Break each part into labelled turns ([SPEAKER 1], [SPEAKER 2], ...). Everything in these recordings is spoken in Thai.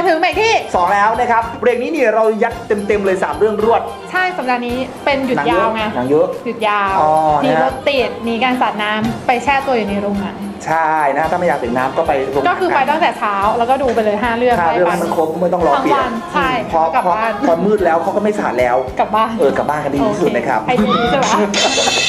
[SPEAKER 1] มาถึงเบรกที่
[SPEAKER 2] สองแล้วนะครับเบรกนี้เนี่ยเรายัดเต็มๆเลย 3 เรื่องรวด
[SPEAKER 1] ใช่สัปดาห์นี้เป็นหยุด
[SPEAKER 2] หนั
[SPEAKER 1] ยาว
[SPEAKER 2] เอะ
[SPEAKER 1] ไง
[SPEAKER 2] หนังเยอะ
[SPEAKER 1] หยุดยาว
[SPEAKER 2] อ๋อ
[SPEAKER 1] หนี
[SPEAKER 2] นะฮะ
[SPEAKER 1] รถติดหนีการสาดน้ำไปแช่ตัวอยู่ในโรงหนัง
[SPEAKER 2] ใช่นะถ้าไม่อยากดื่มน้ำก็ไปโรง
[SPEAKER 1] ก็คือไปตั้งแต่เช้าแล้วก็ดูไปเลย5เรื่อง
[SPEAKER 2] ค่า
[SPEAKER 1] ไป
[SPEAKER 2] เรื่อง
[SPEAKER 1] ปั
[SPEAKER 2] ให้ มันครบไม่ต้องรอ
[SPEAKER 1] ทั้ง
[SPEAKER 2] เปลี่ย
[SPEAKER 1] วันนใช่
[SPEAKER 2] พอ
[SPEAKER 1] แล้วกลับ
[SPEAKER 2] พอ
[SPEAKER 1] บ้าน
[SPEAKER 2] พอมืดแล้วเขาก็ไม่สาดแล้ว
[SPEAKER 1] กลับบ้าน
[SPEAKER 2] เออกลับบ้านกันดีที่สุดนะครับ
[SPEAKER 1] โอเคให้ดีใช่ไหม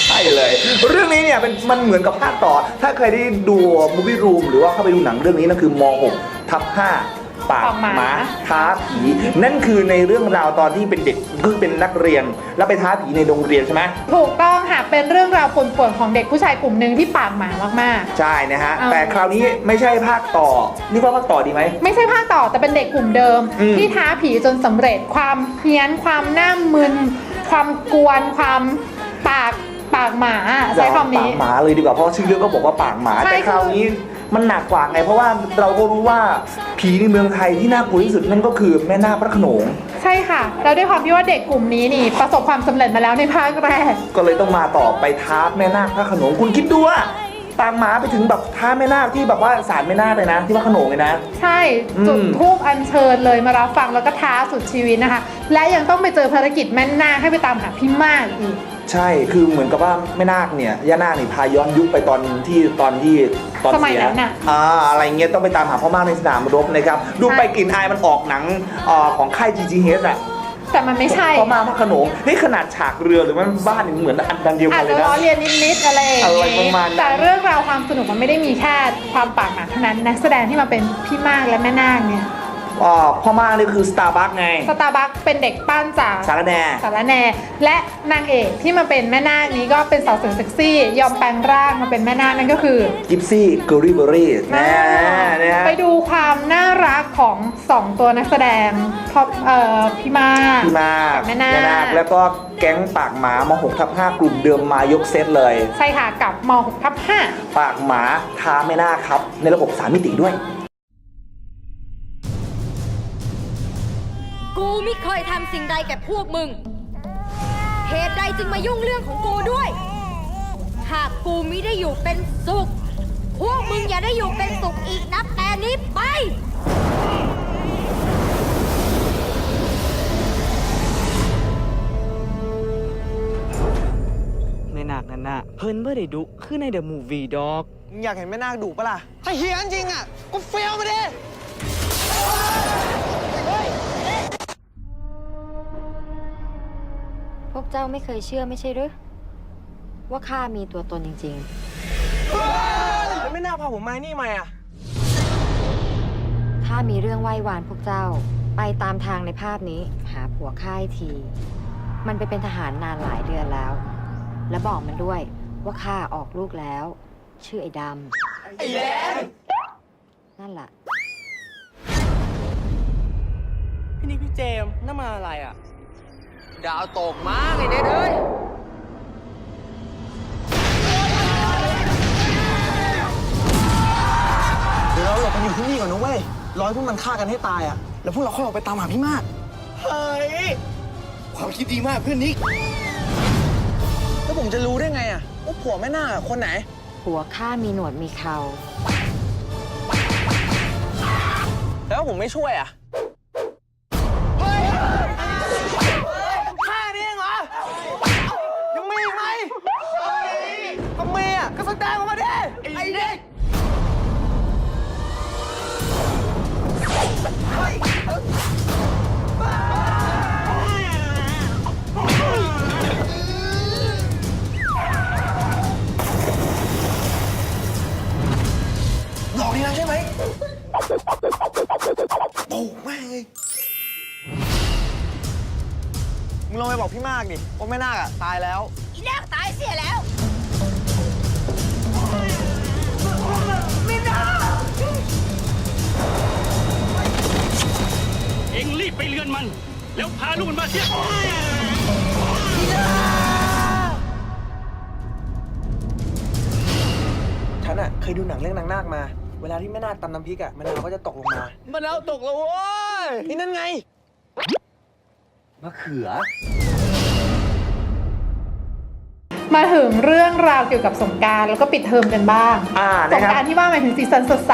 [SPEAKER 2] ใช่เลย เรื่องนี้เนี่ยเป็นมันเหมือนกับภาคต่อ ถ้าเคยได้ดูมูฟี่รูมหรือว่าเข้าไปดูหนังเรื่องนี้นั่นคือม .6 ทับ5 ปาก
[SPEAKER 1] ปากหมา
[SPEAKER 2] หมาท้าผีนั่นคือในเรื่องราวตอนที่เป็นเด็กคือเป็นนักเรียน แล้วไปท้าผีในโรงเรียนใช่ไหม
[SPEAKER 1] ถูกต้องค่ะเป็นเรื่องราวป่วนๆของเด็กผู้ชายกลุ่มหนึ่งที่ปากหมามาก
[SPEAKER 2] ใช่นะฮะ
[SPEAKER 1] เอา
[SPEAKER 2] แต่คราวนี้ไม่ใช่ภาคต่อนี่ว่าภาคต่อดีไหม
[SPEAKER 1] ๆไม่ใช่ภาคต่อแต่เป็นเด็กกลุ่มเดิม
[SPEAKER 2] อืม
[SPEAKER 1] ที่ท้าผีจนสำเร็จความเพี้ยนความหน้ามึน ความกวนความปากปากหมาใช้คำนี้
[SPEAKER 2] ปากหมาเลยดีกว่าเพราะชื่อเรื่องก็บอกว่าปากหมา
[SPEAKER 1] ใช่
[SPEAKER 2] แต่คราวนี้ มันหนักกว่าไง เพราะว่าเราก็รู้ว่าผีในเมืองไทยที่น่ากลัวที่สุดนั่นก็คือแม่นาคพระโขนง
[SPEAKER 1] ใช่ค่ะแล้วด้วยความที่ว่าเด็กกลุ่มนี้นี่ ประสบความสำเร็จมาแล้วในภาคแรก
[SPEAKER 2] ก็เลยต้องมาต่อไปท้าแม่นาคพระโขนงคุณคิดดูว่าตามหมาไปถึงแบบท้าแม่นาคที่แบบว่าศาลแม่นาคเลยนะ ที่พระโขนงเลยนะ
[SPEAKER 1] ใช่
[SPEAKER 2] อืม
[SPEAKER 1] จุดทูปอัญเชิญเลยมารับฟังแล้วก็ท้าสุดชีวิตนะคะ และยังต้องไปเจอภารกิจแม่นาคให้ไปตามหาพี่มากอีก
[SPEAKER 2] ใช่คือเหมือนกับว่าแม่นาคเนี่ยย่านาคนี่พาย้อนยุคไปตอนที่ตอนที่ตอน
[SPEAKER 1] สมัย
[SPEAKER 2] เสีย
[SPEAKER 1] นั้นน่ะ
[SPEAKER 2] อ่าอะไรเงี้ยต้องไปตามหาพ่อมากในสนามรบนะครับ ดูไปกลิ่นอายมันออกหนังเอ่อของค่าย GGH อะ
[SPEAKER 1] แต่มันไม่ใช่
[SPEAKER 2] พ่อมาพระโขนงนี่ขนาดฉากเรือหรือมันบ้านนี่เหมือนอันดันเดียว
[SPEAKER 1] อา
[SPEAKER 2] กั
[SPEAKER 1] จ
[SPEAKER 2] นเล
[SPEAKER 1] จะ
[SPEAKER 2] ยนะ
[SPEAKER 1] ล้อเลียนนิดๆอะไรอย่าง
[SPEAKER 2] อะไร
[SPEAKER 1] นี้
[SPEAKER 2] ประมาณนั้น
[SPEAKER 1] แต่เรื่องราวความสนุกมันไม่ได้มีแค่ความปากหมาเท่านั้นนักแสดงที่มาเป็นพี่มากและแม่นาคเนี่ย
[SPEAKER 2] อ๋อพ่อมากนี่คือสตาร์บัคไง
[SPEAKER 1] สตาร์บัคเป็นเด็กปั้นจาก
[SPEAKER 2] สารแหน่
[SPEAKER 1] สารแหนและนางเอกที่มาเป็นแม่นาคนี้ก็เป็นสาวสวยเซ็กซี่ ยอมแปลงร่างมาเป็นแม่นาคนั่นก็คือ
[SPEAKER 2] กิฟซี่เกอรี่เบอรี่นะนะฮะ
[SPEAKER 1] ไปดูความน่ารักของสองตัวนักแสดงท็อปเอ่อพี่มาก
[SPEAKER 2] พี่มาก
[SPEAKER 1] กับแม่นาค
[SPEAKER 2] แล้วก็แก๊งปากหมามา6ทับ5กลุ่มเดิมมายกเซตเลย
[SPEAKER 1] ใช่ค่ะกับม 6 ทับ5
[SPEAKER 2] ปากหมาท้าไม่น่าครับ ในระบบสามมิติด้วย
[SPEAKER 3] กูไม่เคยทำสิ่งใดแก่พวกมึง เหตุใดจึงมายุ่งเรื่องของกูด้วย หากกูมิได้อยู่เป็นสุข พวกมึงอย่าได้อยู่เป็นสุขอีกนับแต่นี้ไป
[SPEAKER 4] ในหนักนั้นน่ะเพิ่นเบ่ได้ดุคือในเดอะมูฟวี่ดอก
[SPEAKER 5] มึงอยากเห็นแม่นาคดุปะล่ะ ถ้าเฮียนจริงอะ ก็เฟี้ยวมาดิ
[SPEAKER 3] เจ้าไม่เคยเชื่อไม่ใช่หรือว่าข้ามีตัวตนจริง
[SPEAKER 5] แล้วแม่นาคพาผมมานี่ไหมอะ
[SPEAKER 3] ๆ ข้ามีเรื่องไหว้วานพวกเจ้า ไปตามทางในภาพนี้ หาผัวข้าให้ที มันไปเป็นทหารนานหลายเดือนแล้ว และบอกมันด้วยว่าข้าออกลูกแล้ว ชื่อไอ้ดำ ไอ้แดงนั่นแหละ
[SPEAKER 4] พี่นิกพี่เจมส์นั่นมาอะไรอะ
[SPEAKER 5] ดาวตกมากไอ้เน็ตเอ้ยเดี๋ยวเราหลบกันอยู่ที่นี่ก่อนนะเว้ยร้อยพวกมันฆ่ากันให้ตายอะ แล้วพวกเราค่อยออกไปตามหาพี่มาก เฮ้ย ความคิดดีมากเพื่อนนิกแล้วผมจะรู้ได้ไงอะว่าผัวแม่นาคอะคนไหน
[SPEAKER 3] ผัวข้ามีหนวดมีเขา
[SPEAKER 5] แล้วผมไม่ช่วยอะ หลอกนี่นะใช่ไหมโอ้แม่งเลยมึงลองไปบอกพี่มากดิว่าแม่นาคอะตายแล้ว
[SPEAKER 3] อีแรกตายเสียแล้ว
[SPEAKER 6] เอ็งรีบไปเรือนมัน แล้วพาลูกมันมาเสีย
[SPEAKER 5] ฉันอะเคยดูหนังเรื่องนางนาคมา เวลาที่แม่นาคตำน้ำพริกอะมะนาวก็จะตกลงมา มะนาวตกแล้วโว้ยนี่นั่นไง มะเขือ
[SPEAKER 1] มาถึงเรื่องราวเกี่ยวกับสงกรารแล้วก็ปิดเทอมกันบ้าง
[SPEAKER 2] อ่า
[SPEAKER 1] ส
[SPEAKER 2] นะ
[SPEAKER 1] ง
[SPEAKER 2] ค
[SPEAKER 1] ก
[SPEAKER 2] รั
[SPEAKER 1] รา
[SPEAKER 2] บ
[SPEAKER 1] รที่ว่าหมายถึงสีสันสดใส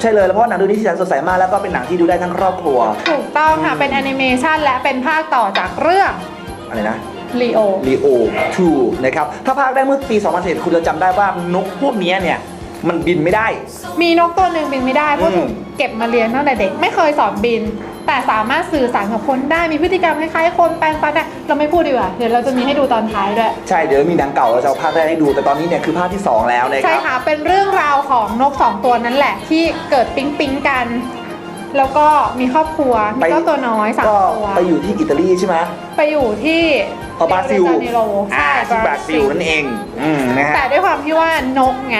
[SPEAKER 2] ใช่เลยแล้วเพราะหนังเรื่องนี้ที่แสนสดใสมากแล้วก็เป็นหนังที่ดูได้ทั้งครอบครัว
[SPEAKER 1] ถูกต้องค่ะ เป็นแอนิเมชันและเป็นภาคต่อจากเรื่อง
[SPEAKER 2] อะไรนะ
[SPEAKER 1] ลีโอ
[SPEAKER 2] ลีโอ2นะครับ ถ้าภาคได้เมื่อปี 2011คุณจะจำได้ว่านกพวกเนี้ยเนี่ย มันบินไม่ได้
[SPEAKER 1] มีนกตัวหนึ่งบินไม่ได้เพราะ
[SPEAKER 2] อืม
[SPEAKER 1] ถูกเก็บมาเลี้ยงตั้งแต่เด็กไม่เคยสอนบิน แต่สามารถสื่อสารกับคนได้มีพฤติกรรมคล้ายๆคนแปลงฟันได้เราไม่พูดดีกว่าเดี๋ยวเราจะมีให้ดูตอนท้ายด้วย
[SPEAKER 2] ใช่เดี๋ยวมีหนังเก่าเราจะเอาภาคแรกให้ดูแต่ตอนนี้เนี่ยคือภาคที่ 2 แล้วนะค
[SPEAKER 1] ใช่
[SPEAKER 2] รับ
[SPEAKER 1] ค่ะเป็นเรื่องราวของนกสองตัวนั้นแหละ ที่เกิดปิ๊งปิ๊งๆกัน แล้วก็มีครอบครัวมี
[SPEAKER 2] ไป
[SPEAKER 1] เจ้าตัวน้อยสาม
[SPEAKER 2] ก็
[SPEAKER 1] ตัว
[SPEAKER 2] ไปอยู่ที่อิตาลีใช่ไหม
[SPEAKER 1] ไปอยู่ที่
[SPEAKER 2] เออบราซิล
[SPEAKER 1] เรโจาเนโร
[SPEAKER 2] อ่า
[SPEAKER 1] ใช่
[SPEAKER 2] ที่บราซิลนั่นเองอืมนะฮะ
[SPEAKER 1] แต่ด้วยความที่ว่านกไง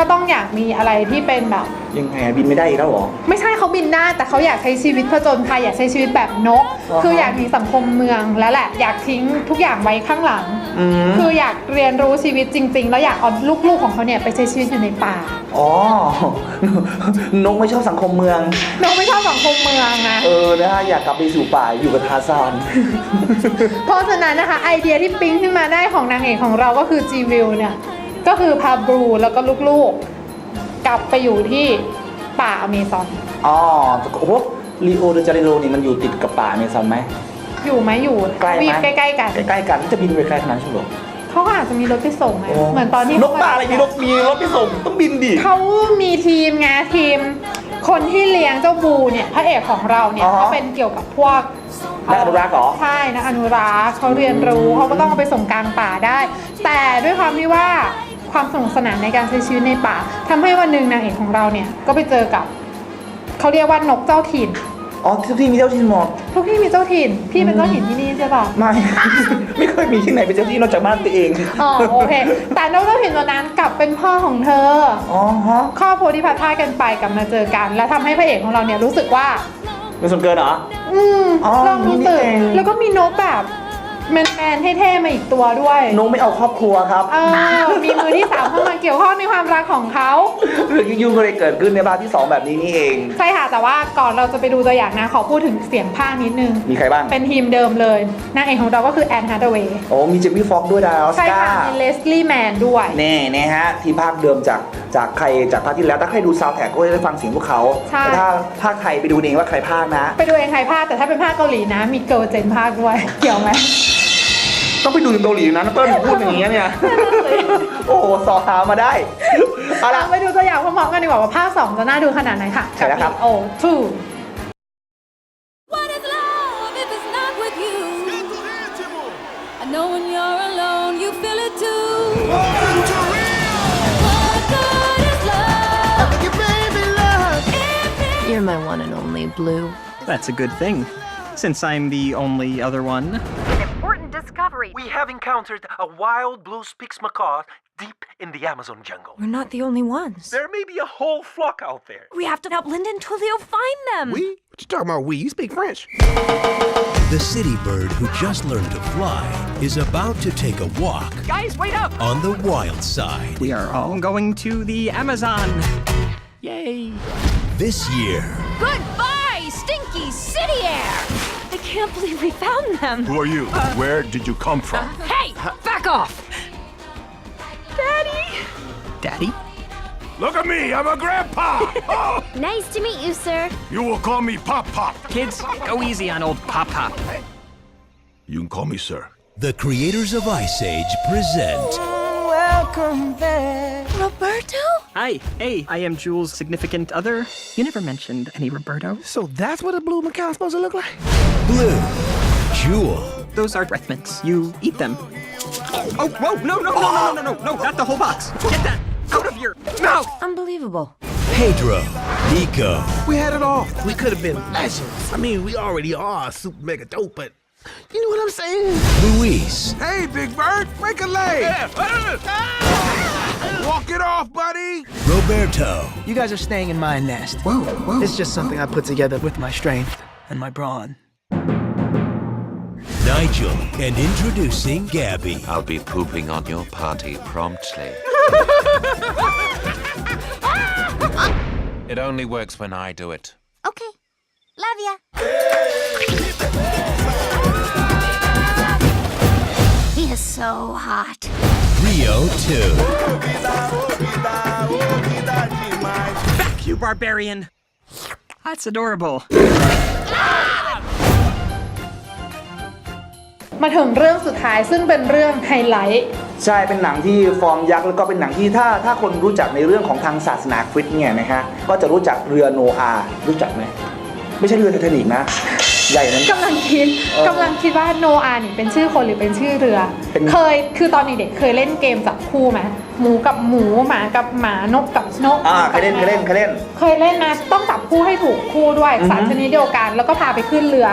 [SPEAKER 1] ก็ต้องอยากมีอะไรที่เป็นแบบ
[SPEAKER 2] ยังไงอะบินไม่ได้อีกแล้วเหรอ
[SPEAKER 1] ไม่ใช่เขาบินได้แต่เขาอยากใช้ชีวิตผจญภัยอยากใช้ชีวิตแบบนก
[SPEAKER 2] อ่าฮะ
[SPEAKER 1] คืออยากมีสังคมเมืองแล้วแหละ อยากทิ้งทุกอย่างไว้ข้างหลัง
[SPEAKER 2] อืม
[SPEAKER 1] คืออยากเรียนรู้ชีวิตจริง ๆ แล้วอยากเอาลูกๆของเขาเนี่ยไปใช้ชีวิตอยู่ในป่า
[SPEAKER 2] อ๋อ นกไม่ชอบสังคมเมือง
[SPEAKER 1] นกไม่ชอบสังคมเมืองนะ
[SPEAKER 2] เออนะฮะอยากกลับไปสู่ป่าอยู่กับทาซาน
[SPEAKER 1] เพราะฉะนั้นนะคะไอเดียที่ปิ๊งขึ้นมาได้ของนางเอกของเราก็คือจีวิลเนี่ย ก็คือพาบรูแล้วก็ลูกๆ กลับไปอยู่ที่ป่าอเมซอน
[SPEAKER 2] อ๋อโอ้โหลีโอเดจาเนโรนี่มันอยู่ติดกับป่าอเมซอนไหม
[SPEAKER 1] อยู่ไหมอยู่
[SPEAKER 2] ใกล้ไหม
[SPEAKER 1] วีบใกล้ๆกัน
[SPEAKER 2] ใกล้ๆกันจะบินไปไกลขนาดนั้นใช่ไหม
[SPEAKER 1] เขาก็อาจจะมีรถไปส่งไงเหมือนตอนที่
[SPEAKER 2] น
[SPEAKER 1] เขา
[SPEAKER 2] กป่าอะไรมีนกมีรถไปส่งต้องบินดิ
[SPEAKER 1] เขามีทีมไงทีม คนที่เลี้ยงเจ้าบูเนี่ยพระเอกของเราเนี่ย
[SPEAKER 2] อ๋อ
[SPEAKER 1] เขาเป็นเกี่ยวกับพวก
[SPEAKER 2] นักอนุรักษ์เหรอ
[SPEAKER 1] ใช่นักอนุรักษ์เขาเรียนรู้เขาก็ต้องเอาไปส่งกลางป่าได้ แต่ด้วยความที่ว่า ความสนุกสนานในการใช้ชีวิตในป่าทำให้วันหนึ่งนางเอกของเราเนี่ยก็ไปเจอกับเขาเรียกว่านกเจ้าถิ่น
[SPEAKER 2] อ๋อทุกที่มีเจ้าที่หมด
[SPEAKER 1] ทุกที่มีเจ้าถิ่นพี่เป็นเจ้าถิ่นที่นี่ใช่ป่ะ
[SPEAKER 2] ไม่ ไม่เคยมีที่ไหนเป็นเจ้าที่นอกจากบ้านตัวเอง
[SPEAKER 1] อ๋อโอเคแต่นกเจ้าถิ่นตัวนั้นกลับเป็นพ่อของเธอ
[SPEAKER 2] อ๋อฮะ
[SPEAKER 1] ครอบครัวที่พัดพรากกันไปกลับมาเจอกัน แล้วทำให้พระเอกของเราเนี่ยรู้สึกว่า
[SPEAKER 2] เป็นส่วนเกินเหรอ
[SPEAKER 1] อืม
[SPEAKER 2] อ๋อ
[SPEAKER 1] ลองรู้สึก
[SPEAKER 2] นี่เอง
[SPEAKER 1] แล้วก็มีนกแบบ แมนๆเท่ๆมาอีกตัวด้วย
[SPEAKER 2] นกไม่เอาครอบครัวครับ
[SPEAKER 1] เออมีมือที่สามเข้ามาเกี่ยวข้องในความรักของเขา
[SPEAKER 2] เรื่องยุ่งๆก็เลยเกิดขึ้นในบ้านที่2แบบนี้นี่เอง
[SPEAKER 1] ใช่ค่ะ แต่ว่าก่อนเราจะไปดูตัวอย่างนะ ขอพูดถึงเสียงภาคนิดนึง
[SPEAKER 2] มีใครบ้าง
[SPEAKER 1] เป็นทีมเดิมเลยนางเอกของเราก็คือแอนฮาร์ดเวย์
[SPEAKER 2] โอ้มีเจมี่ฟ็อกซ์ด้วยดาออส
[SPEAKER 1] ใช่
[SPEAKER 2] การ์
[SPEAKER 1] ค่ะมีเลสลี่แมนด้วย
[SPEAKER 2] แน่นะฮะ ที่ภาคเดิมจากจากใครจากภาคที่แล้วถ้าใครดูซาวแท็กก็จะได้ฟังเสียงพวกเขา
[SPEAKER 1] ใช่
[SPEAKER 2] แต่ถ้าภาคไทยไปดูเองว่าใครภาคนะ
[SPEAKER 1] ไปดูเองใครภาคแต่ถ้าเป็นภาคเกาหลีนะ มีเกิร์ลเจนภาคด้วย เกี่ยวไหม
[SPEAKER 2] ต้องไปดูถึงเกาหลีนะน้ำเปิ้ลพูดอย่างเงี้ยเนี่ย โอ้โหสอหามาได้เอาละ
[SPEAKER 1] เราไปดูตัวอย่างพร้อมๆกันดีกว่าว่าภาค2จะน่าดูขนาดไหนค่ะ
[SPEAKER 2] ใช่แล้วครับ
[SPEAKER 1] โอ้ทู
[SPEAKER 7] What is love if it's not with you? I know when you're alone, you feel it too. What good is love? If
[SPEAKER 8] You're my one and only Blue.
[SPEAKER 4] That's a good thing, since I'm the only other one.
[SPEAKER 3] Important discovery.
[SPEAKER 9] We have encountered a wild blue spix macaw deep in the Amazon jungle.
[SPEAKER 8] We're not the only ones.
[SPEAKER 9] There may be a whole flock out there.
[SPEAKER 8] We have to help Linda and Tulio find them.
[SPEAKER 10] We? What you talking about we? You speak French.
[SPEAKER 11] The city bird who just learned to fly is about to take a walk
[SPEAKER 4] Guys, wait up!
[SPEAKER 11] on the wild side.
[SPEAKER 4] We are all going to the Amazon. Yay!
[SPEAKER 11] This year,
[SPEAKER 7] Goodbye, stinky city air!
[SPEAKER 8] I can't believe we found them.
[SPEAKER 10] Who are you? Uh, Where did you come from?
[SPEAKER 7] Hey, back off!
[SPEAKER 4] Daddy? Daddy?
[SPEAKER 10] Look at me, I'm a grandpa. Oh,
[SPEAKER 7] Nice to meet you, sir.
[SPEAKER 10] you will call me Pop Pop.
[SPEAKER 4] Kids, go easy on old Pop Pop.
[SPEAKER 10] You can call me sir.
[SPEAKER 11] the creators of Ice Age present Welcome back.
[SPEAKER 8] Roberto?
[SPEAKER 4] Hi, hey, I am Jules' significant other. You never mentioned any Roberto.
[SPEAKER 10] So that's what a blue macaw's supposed to look like?
[SPEAKER 11] Blue, Jewel,
[SPEAKER 4] Those are breath mints. You eat them. Oh, whoa, no, no, no, no, no, no, no, not the whole box. Get that out of your mouth.
[SPEAKER 8] Unbelievable.
[SPEAKER 11] Pedro, Nico,
[SPEAKER 10] We had it all. We could have been legends. I mean, we already are super mega dope, but you know what I'm saying?
[SPEAKER 11] Luis,
[SPEAKER 10] Hey, Big Bird, break a leg. Ah! Walk it off, buddy.
[SPEAKER 11] Roberto,
[SPEAKER 5] You guys are staying in my nest. Whoa, whoa. It's just something I put together with my strength and my brawn.
[SPEAKER 11] Nigel, and introducing Gabby.
[SPEAKER 12] I'll be pooping on your party promptly. it only works when I do it.
[SPEAKER 7] Okay. Love ya. He is so hot.
[SPEAKER 11] Rio 2.
[SPEAKER 4] Back, you barbarian! That's adorable.
[SPEAKER 1] มาถึงเรื่องสุดท้ายซึ่งเป็นเรื่องไฮไลท์
[SPEAKER 2] ใช่เป็นหนังที่ฟอร์มยักษ์แล้วก็เป็นหนังที่ถ้าถ้าคนรู้จักในเรื่องของทางศาสนาคริสต์เนี่ยนะฮะก็จะรู้จักเรือโนอาห์รู้จักไหม ไม่ใช่เรือไททานิกนะ ใหญ่นั้น
[SPEAKER 1] กำลังคิด
[SPEAKER 2] เออกำ
[SPEAKER 1] ลังคิดว่าโนอานี่เป็นชื่อคนหรือเป็นชื่อเรือ
[SPEAKER 2] เป็น
[SPEAKER 1] เคยคือตอนเด็กๆเคยเล่นเกมจับคู่ไหมหมูกับหมูหมากับหมานกกับนก
[SPEAKER 2] อ่าเคยเล่นเคยเล่นเคยเล่น
[SPEAKER 1] เคยเล่นนะต้องจับคู่ให้ถูกคู่ด้วย
[SPEAKER 2] อือฮึ
[SPEAKER 1] สารชนิดเดียวกัน แล้วก็พาไปขึ้นเรือ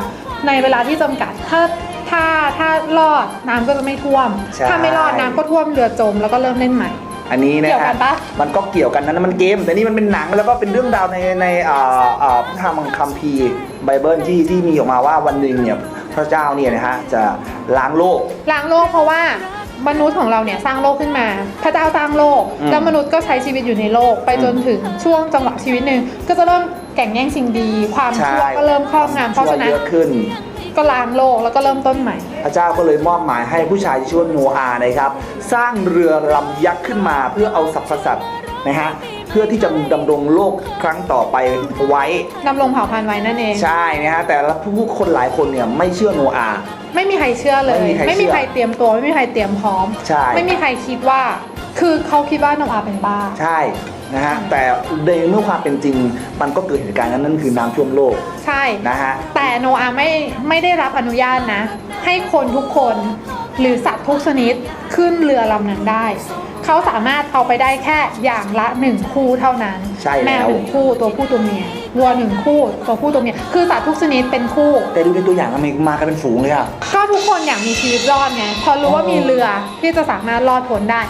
[SPEAKER 1] ในเวลาที่จำกัดถ้าถ้าถ้ารอดน้ำก็จะไม่ท่วม
[SPEAKER 2] ใช่
[SPEAKER 1] ถ้าไม่รอดน้ำก็ท่วมเรือจมแล้วก็เริ่มเล่นใหม่
[SPEAKER 2] อันนี้นะ
[SPEAKER 1] เกี่ยวกั
[SPEAKER 2] ฮะ
[SPEAKER 1] นปะ
[SPEAKER 2] มันก็เกี่ยวกันนะนั่นมันเกม แต่นี่มันเป็นหนังแล้วก็เป็นเรื่องราวในในอ่าอ่าพระธรรมคัมภีร์ไบเบิลที่ที่มีออกมาว่าวันหนึ่งเนี่ยพระเจ้าเนี่ยนะฮะจะล้างโลก
[SPEAKER 1] ล้างโลกเพราะว่ามนุษย์ของเราเนี่ยสร้างโลกขึ้นมา พระเจ้าสร้างโลก
[SPEAKER 2] อืม
[SPEAKER 1] แล้วมนุษย์ก็ใช้ชีวิตอยู่ในโลก ไปจนถึงช่วงจังหวะชีวิตหนึ่งก็จะเริ่มแข่งแย่งชิงดี ความชั่วก็เริ่มครอบงำเพราะฉะนั้น
[SPEAKER 2] ชั่วเยอะขึ้น
[SPEAKER 1] ก็ล้างโลกแล้วก็เริ่มต้นใหม่
[SPEAKER 2] พระเจ้าก็เลยมอบหมายให้ผู้ชายที่ชื่อว่าโนอาห์นะครับ สร้างเรือลำยักษ์ขึ้นมาเพื่อเอาสรรพสัตว์นะฮะเพื่อที่จะดำรงโลกครั้งต่อไปไว้
[SPEAKER 1] ดำรงเผ่าพันธุ์ไว้นั่นเอง
[SPEAKER 2] ใช่นะฮะแต่ละผู้คนหลายคนเนี่ยไม่เชื่อโนอาห์
[SPEAKER 1] ไม่มีใครเชื่อเลย
[SPEAKER 2] ไม่มีใคร
[SPEAKER 1] ไม่มี
[SPEAKER 2] เชื่อ
[SPEAKER 1] ใครเตรียมตัวไม่มีใครเตรียมพร้อม
[SPEAKER 2] ใช่
[SPEAKER 1] ไม่มีใครคิดว่า คือเขาคิดว่าโนอาเป็นบ้า
[SPEAKER 2] ใช่ นะฮะแต่ในเมื่อความเป็นจริงมันก็เกิดเหตุการณ์นั้นนั่นคือน้ำท่วมโลก
[SPEAKER 1] ใช่
[SPEAKER 2] นะฮะ
[SPEAKER 1] แต่โนอาไม่ไม่ได้รับอนุญาตนะ ให้คนทุกคนหรือสัตว์ทุกชนิดขึ้นเรือลำนั้นได้ เขาสามารถเอาไปได้แค่อย่างละหนึ่งคู่เท่านั้น
[SPEAKER 2] ใช่แล้ว
[SPEAKER 1] แมวหนึ่งคู่ตัวผู้ตัวเมียวัวหนึ่งคู่ตัวผู้ตัวเมียคือสัตว์ทุกชนิดเป็นคู่
[SPEAKER 2] แต่ดูในตัวอย่างทำไมมากันเป็นฝูงเลยอะ
[SPEAKER 1] ก็ทุกคนอยากมีชีวิตรอดไงพอรู้ว่ามีเรือที่จะสามารถรอดพ้นได้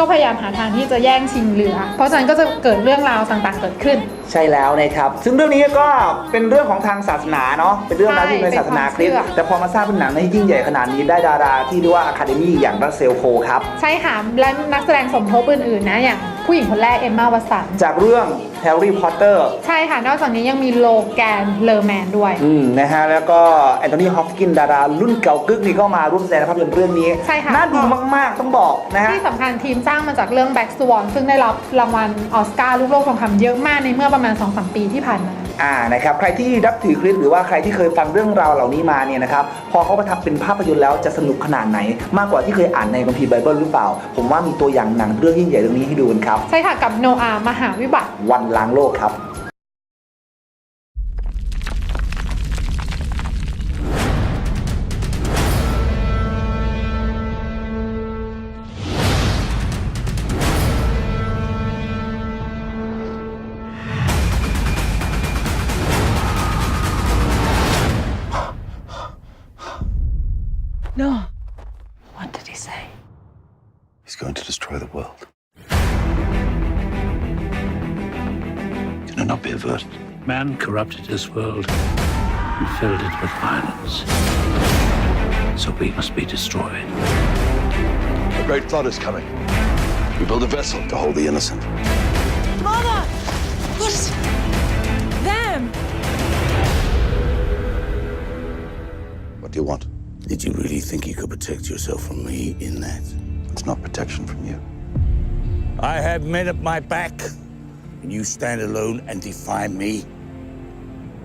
[SPEAKER 1] ก็พยายามหาทางที่จะแย่งชิงเรือ เพราะฉะนั้นก็จะเกิดเรื่องราวต่างๆ เกิดขึ้น
[SPEAKER 2] ใช่แล้วนะครับ ซึ่งเรื่องนี้ก็เป็นเรื่องของทางศาสนาเนาะเป็นเรื่องราวที่ในศาสนาคริสต์
[SPEAKER 1] เป็นความเชื่อ
[SPEAKER 2] แต่พอมาสร้างเป็นหนังที่ยิ่งใหญ่ขนาดนี้ได้ดาราที่เรียกว่าอะคาเดมี่อย่างรัสเซลโครครับ
[SPEAKER 1] ใช่ค่ะและนักแสดงสมทบอื่นๆนะอย่างผู้หญิงคนแรกเอมมาวัสัน
[SPEAKER 2] จากเรื่องแฮร์รี่พอตเตอร์
[SPEAKER 1] ใช่ค่ะ นอกจากนี้ยังมีโลแกนเลอร์แมนด้วย
[SPEAKER 2] อืมนะฮะ แล้วก็แอนโทนีฮอปกินดารารุ่นเก่ากึกนี่ก็มาร่วมแสดงในภาพยนตร์เรื่องนี้
[SPEAKER 1] ใช่ค่ะ
[SPEAKER 2] น่าดูมาก ๆ ต้องบอกนะฮะ
[SPEAKER 1] ที่สำคัญทีมสร้างมาจากเรื่อง Black Swan ซึ่งได้รับรางวัลออสการ์ลูกโลกทองคำเยอะมากในเมื่อประมาณ2-3ปีที่ผ่านมา
[SPEAKER 2] อ่านะครับใครที่รับถือคริสต์หรือว่าใครที่เคยฟังเรื่องราวเหล่านี้มาเนี่ยนะครับพอเขาประทับเป็นภาพยนตร์แล้วจะสนุกขนาดไหน มากกว่าที่เคยอ่านในคัมภีร์ไบเบิลหรือเปล่า ผมว่ามีตัวอย่างหนังเรื่องยิ่งใหญ่เรื่องนี้ให้ดูกันครับ
[SPEAKER 1] ใช่ค่ะ กับโนอามหาวิบัติ
[SPEAKER 2] วันล้างโลกครับ
[SPEAKER 6] Man corrupted this world and filled it with violence. So we must be destroyed.
[SPEAKER 11] A great flood is coming. We build a vessel to hold the innocent.
[SPEAKER 8] Mama! What? Them!
[SPEAKER 11] What do you want? Did you really think you could protect yourself from me in that? It's not protection from you. I have men at my back, and you stand alone and defy me.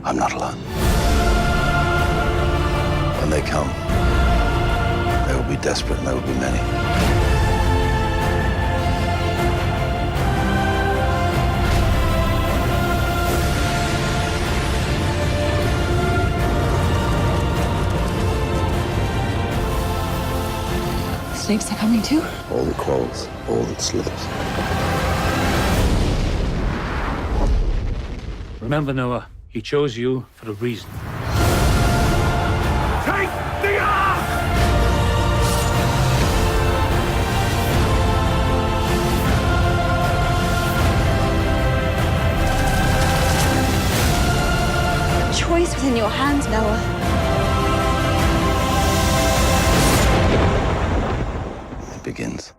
[SPEAKER 11] I'm not alone. When they come, they will be desperate and there will be many.
[SPEAKER 8] Snakes are coming too?
[SPEAKER 11] All the crawls, all that slithers.
[SPEAKER 6] Remember, Noah, he chose you for a reason.
[SPEAKER 10] Take the Ark!
[SPEAKER 8] Choice was in your hands, Noah. It begins.